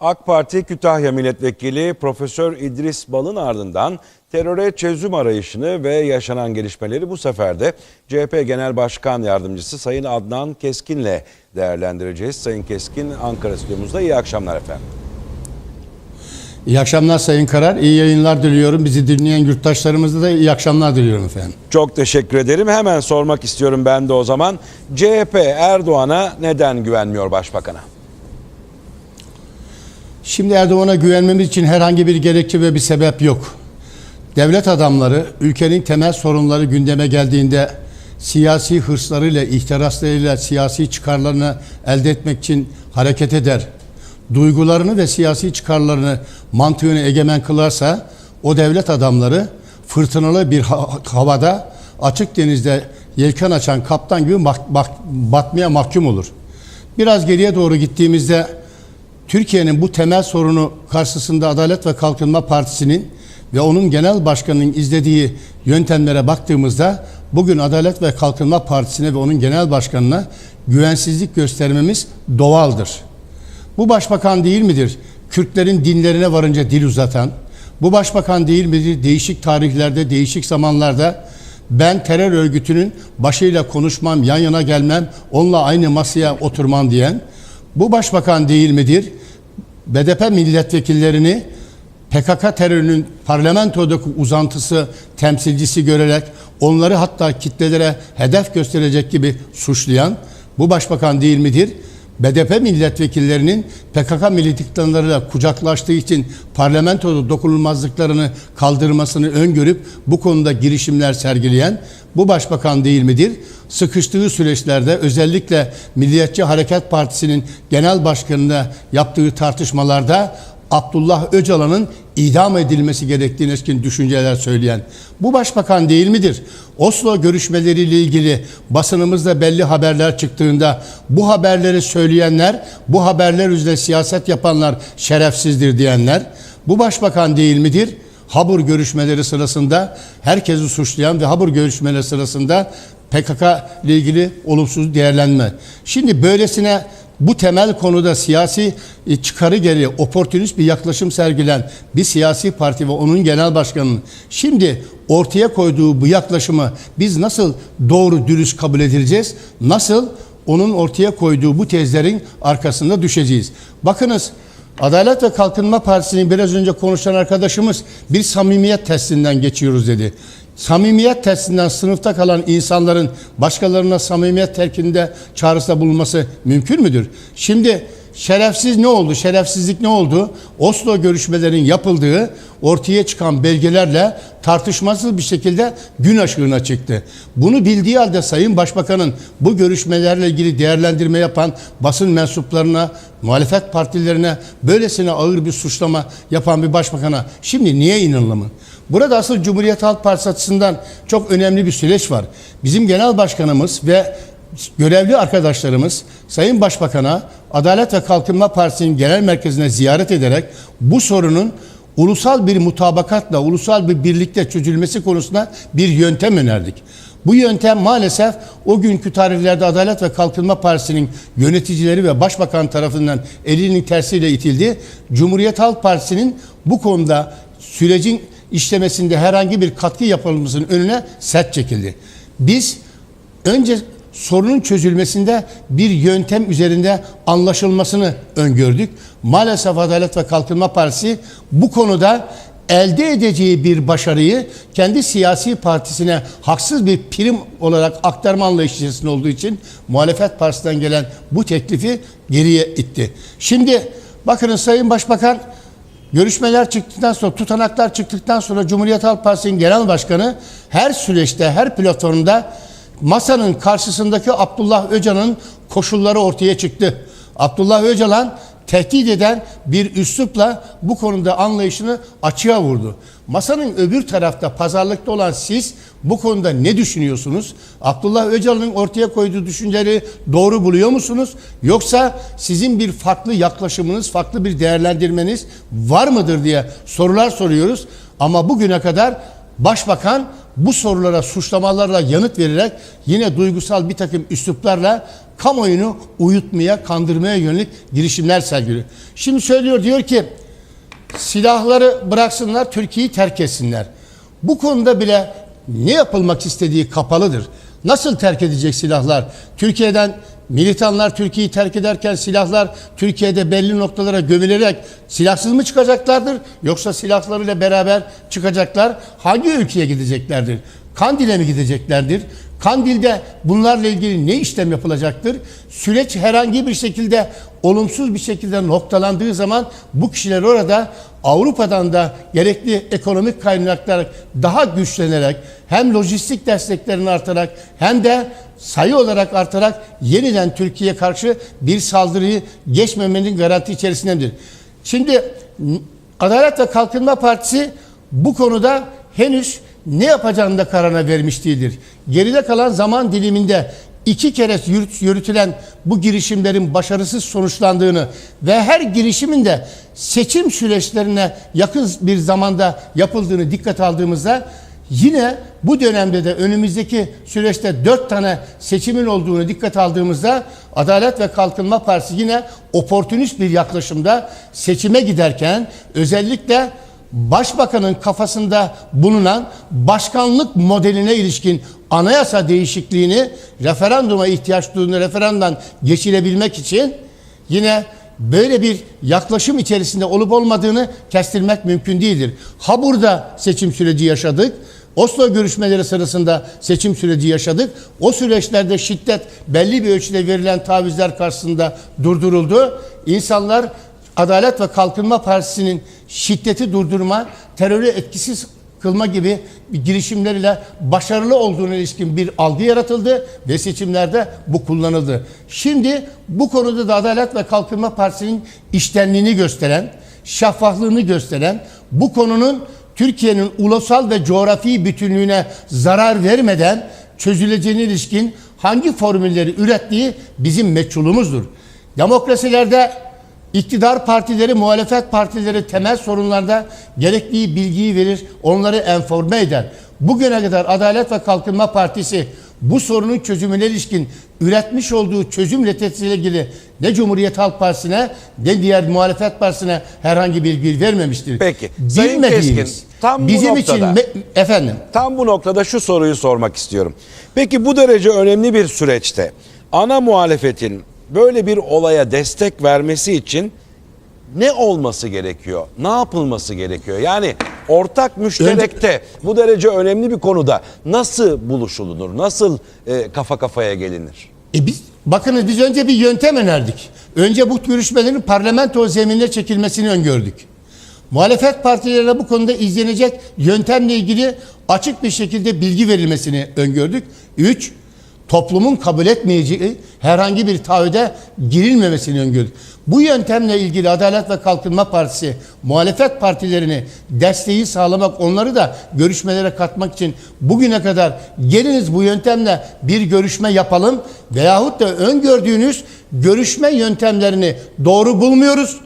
AK Parti Kütahya Milletvekili Profesör İdris Bal'ın ardından teröre çözüm arayışını ve yaşanan gelişmeleri bu sefer de CHP Genel Başkan Yardımcısı Sayın Adnan Keskin'le değerlendireceğiz. Sayın Keskin Ankara stüdyomuzda iyi akşamlar efendim. İyi akşamlar Sayın Karar. İyi yayınlar diliyorum. Bizi dinleyen yurttaşlarımıza da iyi akşamlar diliyorum efendim. Çok teşekkür ederim. Hemen sormak istiyorum ben de o zaman. CHP Erdoğan'a neden güvenmiyor başbakana? Şimdi Erdoğan'a güvenmemiz için herhangi bir gerekçe ve bir sebep yok. Devlet adamları ülkenin temel sorunları gündeme geldiğinde siyasi hırslarıyla, ihtiraslarıyla siyasi çıkarlarını elde etmek için hareket eder. Duygularını ve siyasi çıkarlarını, mantığını egemen kılarsa o devlet adamları fırtınalı bir ha- havada açık denizde yelken açan kaptan gibi batmaya mahkum olur. Biraz geriye doğru gittiğimizde Türkiye'nin bu temel sorunu karşısında Adalet ve Kalkınma Partisi'nin ve onun genel başkanının izlediği yöntemlere baktığımızda bugün Adalet ve Kalkınma Partisi'ne ve onun genel başkanına güvensizlik göstermemiz doğaldır. Bu başbakan değil midir? Kürtlerin dinlerine varınca dil uzatan, bu başbakan değil midir? Değişik tarihlerde, değişik zamanlarda ben terör örgütünün başıyla konuşmam, yan yana gelmem, onunla aynı masaya oturmam diyen, bu başbakan değil midir? BDP milletvekillerini PKK terörünün parlamentodaki uzantısı, temsilcisi görerek onları hatta kitlelere hedef gösterecek gibi suçlayan bu başbakan değil midir? BDP milletvekillerinin PKK militanlarıyla kucaklaştığı için parlamentoda dokunulmazlıklarını kaldırmasını öngörüp bu konuda girişimler sergileyen bu başbakan değil midir? Sıkıştığı süreçlerde özellikle Milliyetçi Hareket Partisi'nin genel başkanına yaptığı tartışmalarda Abdullah Öcalan'ın idam edilmesi gerektiğine ilişkin düşünceler söyleyen bu başbakan değil midir? Oslo görüşmeleriyle ilgili basınımızda belli haberler çıktığında bu haberleri söyleyenler, bu haberler üzerine siyaset yapanlar şerefsizdir diyenler bu başbakan değil midir? Habur görüşmeleri sırasında herkesi suçlayan ve Habur görüşmeleri sırasında PKK ile ilgili olumsuz değerlenme. Şimdi böylesine bu temel konuda siyasi e, çıkarı geri oportunist bir yaklaşım sergilen bir siyasi parti ve onun genel başkanının şimdi ortaya koyduğu bu yaklaşımı biz nasıl doğru dürüst kabul edeceğiz? Nasıl onun ortaya koyduğu bu tezlerin arkasında düşeceğiz? Bakınız Adalet ve Kalkınma Partisi'nin biraz önce konuşan arkadaşımız bir samimiyet testinden geçiyoruz dedi. Samimiyet testinden sınıfta kalan insanların başkalarına samimiyet terkinde çağrısında bulunması mümkün müdür? Şimdi şerefsiz ne oldu? Şerefsizlik ne oldu? Oslo görüşmelerin yapıldığı ortaya çıkan belgelerle tartışmasız bir şekilde gün ışığına çıktı. Bunu bildiği halde Sayın Başbakan'ın bu görüşmelerle ilgili değerlendirme yapan basın mensuplarına, muhalefet partilerine böylesine ağır bir suçlama yapan bir başbakana şimdi niye inanılımı? Burada asıl Cumhuriyet Halk Partisi açısından çok önemli bir süreç var. Bizim genel başkanımız ve görevli arkadaşlarımız Sayın Başbakan'a Adalet ve Kalkınma Partisi'nin genel merkezine ziyaret ederek bu sorunun ulusal bir mutabakatla, ulusal bir birlikte çözülmesi konusunda bir yöntem önerdik. Bu yöntem maalesef o günkü tarihlerde Adalet ve Kalkınma Partisi'nin yöneticileri ve başbakan tarafından elinin tersiyle itildi. Cumhuriyet Halk Partisi'nin bu konuda sürecin işlemesinde herhangi bir katkı yapılmasının önüne set çekildi. Biz önce sorunun çözülmesinde bir yöntem üzerinde anlaşılmasını öngördük. Maalesef Adalet ve Kalkınma Partisi bu konuda elde edeceği bir başarıyı kendi siyasi partisine haksız bir prim olarak aktarma anlayışı içerisinde olduğu için muhalefet partisinden gelen bu teklifi geriye itti. Şimdi bakın Sayın Başbakan Görüşmeler çıktıktan sonra, tutanaklar çıktıktan sonra Cumhuriyet Halk Partisi'nin genel başkanı her süreçte, her platformda masanın karşısındaki Abdullah Öcalan'ın koşulları ortaya çıktı. Abdullah Öcalan tehdit eden bir üslupla bu konuda anlayışını açığa vurdu. Masanın öbür tarafta pazarlıkta olan siz bu konuda ne düşünüyorsunuz? Abdullah Öcalan'ın ortaya koyduğu düşünceleri doğru buluyor musunuz? Yoksa sizin bir farklı yaklaşımınız, farklı bir değerlendirmeniz var mıdır diye sorular soruyoruz. Ama bugüne kadar Başbakan bu sorulara suçlamalarla yanıt vererek yine duygusal bir takım üsluplarla kamuoyunu uyutmaya, kandırmaya yönelik girişimler sergiliyor. Şimdi söylüyor diyor ki silahları bıraksınlar, Türkiye'yi terk etsinler. Bu konuda bile ne yapılmak istediği kapalıdır. Nasıl terk edecek silahlar? Türkiye'den militanlar Türkiye'yi terk ederken silahlar Türkiye'de belli noktalara gömülerek silahsız mı çıkacaklardır? Yoksa silahlarıyla beraber çıkacaklar. Hangi ülkeye gideceklerdir? Kandil'e mi gideceklerdir? Kandil'de bunlarla ilgili ne işlem yapılacaktır? Süreç herhangi bir şekilde olumsuz bir şekilde noktalandığı zaman bu kişiler orada Avrupa'dan da gerekli ekonomik kaynaklar daha güçlenerek hem lojistik desteklerini artarak hem de sayı olarak artarak yeniden Türkiye'ye karşı bir saldırıyı geçmemenin garanti içerisindedir. Şimdi Adalet ve Kalkınma Partisi bu konuda henüz ne yapacağını da kararına vermiş değildir. Geride kalan zaman diliminde iki kere yürüt- yürütülen bu girişimlerin başarısız sonuçlandığını ve her girişimin de seçim süreçlerine yakın bir zamanda yapıldığını dikkat aldığımızda yine bu dönemde de önümüzdeki süreçte dört tane seçimin olduğunu dikkat aldığımızda Adalet ve Kalkınma Partisi yine oportunist bir yaklaşımda seçime giderken özellikle Başbakanın kafasında bulunan başkanlık modeline ilişkin anayasa değişikliğini referanduma ihtiyaç duyduğunu referandan geçirebilmek için yine böyle bir yaklaşım içerisinde olup olmadığını kestirmek mümkün değildir. Ha burada seçim süreci yaşadık. Oslo görüşmeleri sırasında seçim süreci yaşadık. O süreçlerde şiddet belli bir ölçüde verilen tavizler karşısında durduruldu. İnsanlar Adalet ve Kalkınma Partisi'nin şiddeti durdurma, terörü etkisiz kılma gibi girişimleriyle başarılı olduğuna ilişkin bir algı yaratıldı ve seçimlerde bu kullanıldı. Şimdi bu konuda da Adalet ve Kalkınma Partisi'nin iştenliğini gösteren, şeffaflığını gösteren, bu konunun Türkiye'nin ulusal ve coğrafi bütünlüğüne zarar vermeden çözüleceğine ilişkin hangi formülleri ürettiği bizim meçhulumuzdur. Demokrasilerde İktidar partileri, muhalefet partileri temel sorunlarda gerektiği bilgiyi verir, onları enforme eder. Bugüne kadar Adalet ve Kalkınma Partisi bu sorunun çözümüne ilişkin üretmiş olduğu çözüm reçetesiyle ilgili ne Cumhuriyet Halk Partisi'ne ne diğer muhalefet partisine herhangi bir bilgi vermemiştir. Peki, Sayın Keskin, tam bu bizim için noktada- me- efendim Tam bu noktada şu soruyu sormak istiyorum. Peki bu derece önemli bir süreçte ana muhalefetin böyle bir olaya destek vermesi için ne olması gerekiyor? Ne yapılması gerekiyor? Yani ortak müşterekte bu derece önemli bir konuda nasıl buluşulunur? Nasıl e, kafa kafaya gelinir? E biz, bakınız biz önce bir yöntem önerdik. Önce bu görüşmelerin parlamento zeminine çekilmesini öngördük. Muhalefet partilerine bu konuda izlenecek yöntemle ilgili açık bir şekilde bilgi verilmesini öngördük. Üç, toplumun kabul etmeyeceği herhangi bir taahhüde girilmemesini öngördük. Bu yöntemle ilgili Adalet ve Kalkınma Partisi muhalefet partilerini desteği sağlamak, onları da görüşmelere katmak için bugüne kadar geliniz bu yöntemle bir görüşme yapalım veyahut da öngördüğünüz görüşme yöntemlerini doğru bulmuyoruz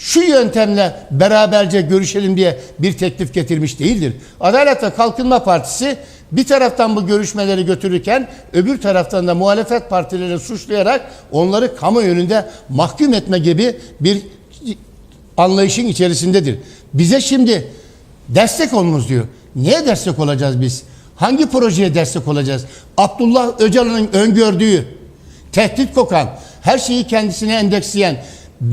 şu yöntemle beraberce görüşelim diye bir teklif getirmiş değildir. Adalet ve Kalkınma Partisi bir taraftan bu görüşmeleri götürürken öbür taraftan da muhalefet partilerini suçlayarak onları kamu yönünde mahkum etme gibi bir anlayışın içerisindedir. Bize şimdi destek olunuz diyor. Niye destek olacağız biz? Hangi projeye destek olacağız? Abdullah Öcalan'ın öngördüğü tehdit kokan, her şeyi kendisine endeksleyen,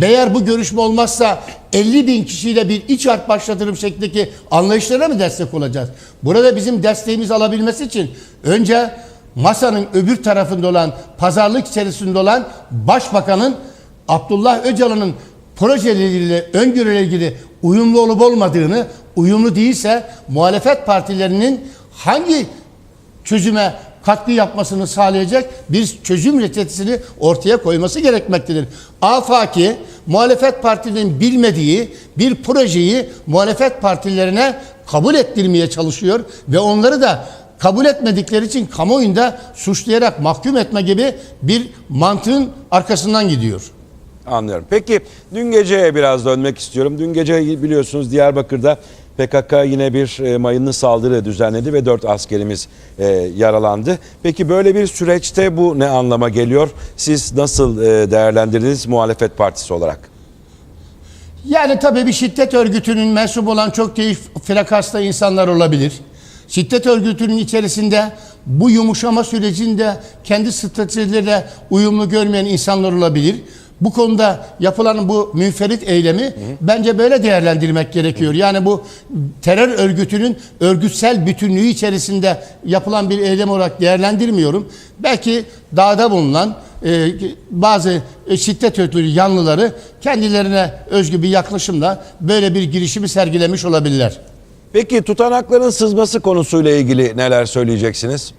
eğer bu görüşme olmazsa 50 bin kişiyle bir iç harp başlatırım şeklindeki anlayışlara mı destek olacağız? Burada bizim desteğimiz alabilmesi için önce masanın öbür tarafında olan, pazarlık içerisinde olan başbakanın Abdullah Öcalan'ın projeleriyle, öngörüyle ilgili uyumlu olup olmadığını, uyumlu değilse muhalefet partilerinin hangi çözüme katkı yapmasını sağlayacak bir çözüm reçetesini ortaya koyması gerekmektedir. Afaki muhalefet partilerinin bilmediği bir projeyi muhalefet partilerine kabul ettirmeye çalışıyor ve onları da kabul etmedikleri için kamuoyunda suçlayarak mahkum etme gibi bir mantığın arkasından gidiyor. Anlıyorum. Peki dün geceye biraz dönmek istiyorum. Dün gece biliyorsunuz Diyarbakır'da PKK yine bir e, mayınlı saldırı düzenledi ve 4 askerimiz e, yaralandı. Peki böyle bir süreçte bu ne anlama geliyor? Siz nasıl e, değerlendirdiniz muhalefet partisi olarak? Yani tabii bir şiddet örgütünün mensup olan çok değil frakasta insanlar olabilir. Şiddet örgütünün içerisinde bu yumuşama sürecinde kendi stratejileriyle uyumlu görmeyen insanlar olabilir. Bu konuda yapılan bu münferit eylemi bence böyle değerlendirmek gerekiyor. Yani bu terör örgütünün örgütsel bütünlüğü içerisinde yapılan bir eylem olarak değerlendirmiyorum. Belki dağda bulunan e, bazı e, şiddet örgütü yanlıları kendilerine özgü bir yaklaşımla böyle bir girişimi sergilemiş olabilirler. Peki tutanakların sızması konusuyla ilgili neler söyleyeceksiniz?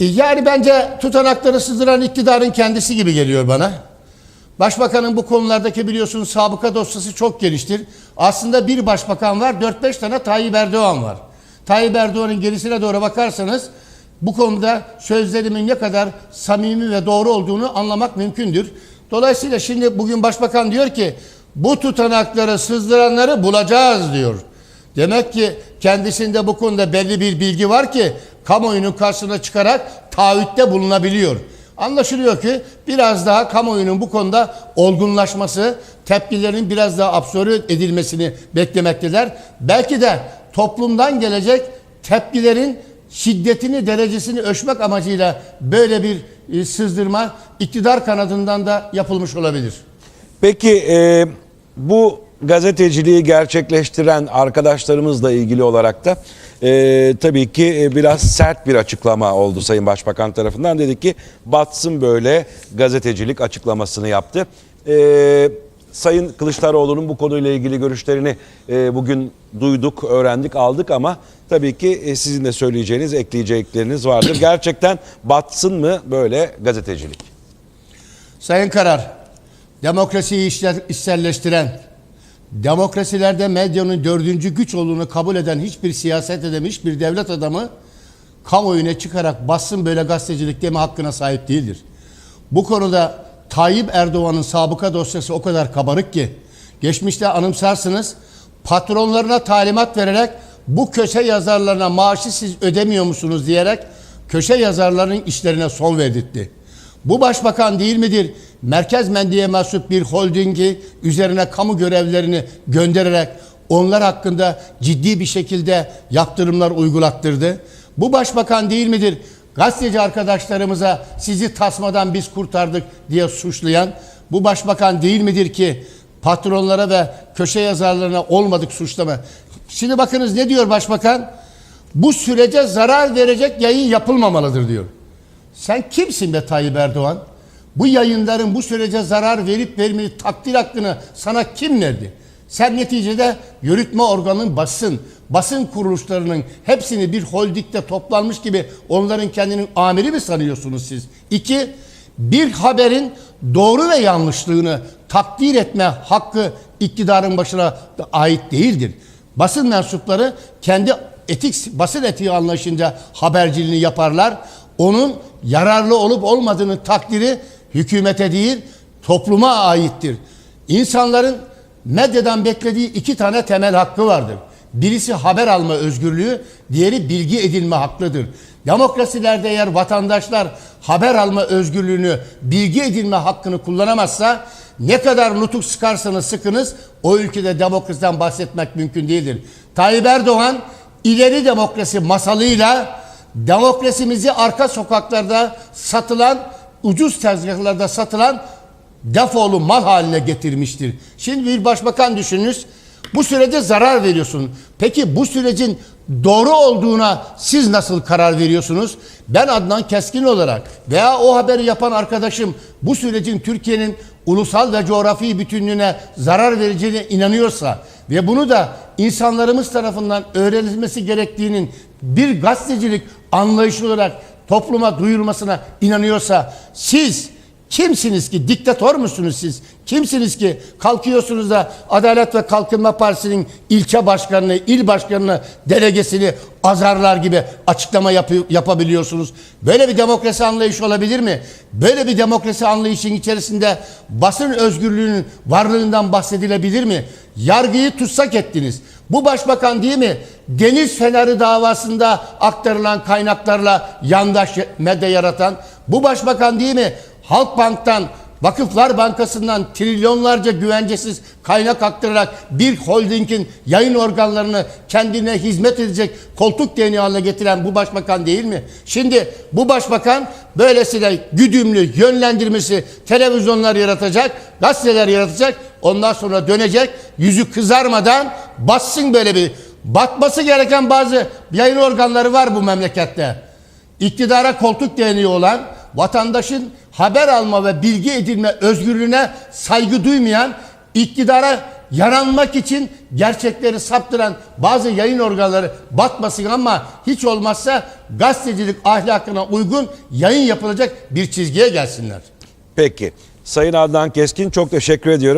E, Yani bence tutanakları sızdıran iktidarın kendisi gibi geliyor bana. Başbakanın bu konulardaki biliyorsunuz sabıka dosyası çok geliştir. Aslında bir başbakan var, 4-5 tane Tayyip Erdoğan var. Tayyip Erdoğan'ın gerisine doğru bakarsanız bu konuda sözlerimin ne kadar samimi ve doğru olduğunu anlamak mümkündür. Dolayısıyla şimdi bugün başbakan diyor ki bu tutanakları sızdıranları bulacağız diyor. Demek ki kendisinde bu konuda belli bir bilgi var ki kamuoyunun karşısına çıkarak taahhütte bulunabiliyor. Anlaşılıyor ki biraz daha kamuoyunun bu konuda olgunlaşması, tepkilerin biraz daha absorbe edilmesini beklemekteler. Belki de toplumdan gelecek tepkilerin şiddetini, derecesini ölçmek amacıyla böyle bir e, sızdırma iktidar kanadından da yapılmış olabilir. Peki e, bu gazeteciliği gerçekleştiren arkadaşlarımızla ilgili olarak da e, tabii ki e, biraz sert bir açıklama oldu Sayın Başbakan tarafından. Dedi ki batsın böyle gazetecilik açıklamasını yaptı. E, Sayın Kılıçdaroğlu'nun bu konuyla ilgili görüşlerini e, bugün duyduk, öğrendik, aldık ama tabii ki e, sizin de söyleyeceğiniz, ekleyecekleriniz vardır. Gerçekten batsın mı böyle gazetecilik? Sayın Karar, demokrasiyi işler, içselleştiren, demokrasilerde medyanın dördüncü güç olduğunu kabul eden hiçbir siyaset adamı, hiçbir devlet adamı kamuoyuna çıkarak bassın böyle gazetecilik deme hakkına sahip değildir. Bu konuda Tayyip Erdoğan'ın sabıka dosyası o kadar kabarık ki geçmişte anımsarsınız patronlarına talimat vererek bu köşe yazarlarına maaşı siz ödemiyor musunuz diyerek köşe yazarlarının işlerine son verdirtti. Bu başbakan değil midir? Merkez Mendi'ye mensup bir holdingi üzerine kamu görevlerini göndererek onlar hakkında ciddi bir şekilde yaptırımlar uygulattırdı. Bu başbakan değil midir? Gazeteci arkadaşlarımıza sizi tasmadan biz kurtardık diye suçlayan bu başbakan değil midir ki patronlara ve köşe yazarlarına olmadık suçlama. Şimdi bakınız ne diyor başbakan? Bu sürece zarar verecek yayın yapılmamalıdır diyor. Sen kimsin be Tayyip Erdoğan? Bu yayınların bu sürece zarar verip vermeyi takdir hakkını sana kim verdi? Sen neticede yürütme organın basın, basın kuruluşlarının hepsini bir holdikte toplanmış gibi onların kendinin amiri mi sanıyorsunuz siz? İki, bir haberin doğru ve yanlışlığını takdir etme hakkı iktidarın başına ait değildir. Basın mensupları kendi etik basın etiği anlayışınca haberciliğini yaparlar. Onun yararlı olup olmadığını takdiri hükümete değil topluma aittir. İnsanların medyadan beklediği iki tane temel hakkı vardır. Birisi haber alma özgürlüğü, diğeri bilgi edinme hakkıdır. Demokrasilerde eğer vatandaşlar haber alma özgürlüğünü, bilgi edinme hakkını kullanamazsa ne kadar nutuk sıkarsanız sıkınız o ülkede demokrasiden bahsetmek mümkün değildir. Tayyip Erdoğan ileri demokrasi masalıyla demokrasimizi arka sokaklarda satılan, ucuz tezgahlarda satılan defolu mal haline getirmiştir. Şimdi bir başbakan düşününüz. Bu sürece zarar veriyorsun. Peki bu sürecin doğru olduğuna siz nasıl karar veriyorsunuz? Ben Adnan Keskin olarak veya o haberi yapan arkadaşım bu sürecin Türkiye'nin ulusal ve coğrafi bütünlüğüne zarar vereceğine inanıyorsa ve bunu da insanlarımız tarafından öğrenilmesi gerektiğinin bir gazetecilik anlayışı olarak topluma duyurmasına inanıyorsa siz Kimsiniz ki? Diktatör müsünüz siz? Kimsiniz ki? Kalkıyorsunuz da Adalet ve Kalkınma Partisi'nin ilçe başkanını, il başkanını, delegesini azarlar gibi açıklama yapı- yapabiliyorsunuz. Böyle bir demokrasi anlayışı olabilir mi? Böyle bir demokrasi anlayışının içerisinde basın özgürlüğünün varlığından bahsedilebilir mi? Yargıyı tutsak ettiniz. Bu başbakan değil mi? Deniz Feneri davasında aktarılan kaynaklarla yandaş medya yaratan bu başbakan değil mi? Halkbank'tan Vakıflar Bankası'ndan trilyonlarca güvencesiz kaynak aktararak bir holdingin yayın organlarını kendine hizmet edecek koltuk değneği haline getiren bu başbakan değil mi? Şimdi bu başbakan böylesine güdümlü yönlendirmesi televizyonlar yaratacak, gazeteler yaratacak. Ondan sonra dönecek yüzü kızarmadan bassın böyle bir batması gereken bazı yayın organları var bu memlekette. İktidara koltuk değneği olan vatandaşın haber alma ve bilgi edinme özgürlüğüne saygı duymayan iktidara yaranmak için gerçekleri saptıran bazı yayın organları batmasın ama hiç olmazsa gazetecilik ahlakına uygun yayın yapılacak bir çizgiye gelsinler. Peki. Sayın Adnan Keskin çok teşekkür ediyorum.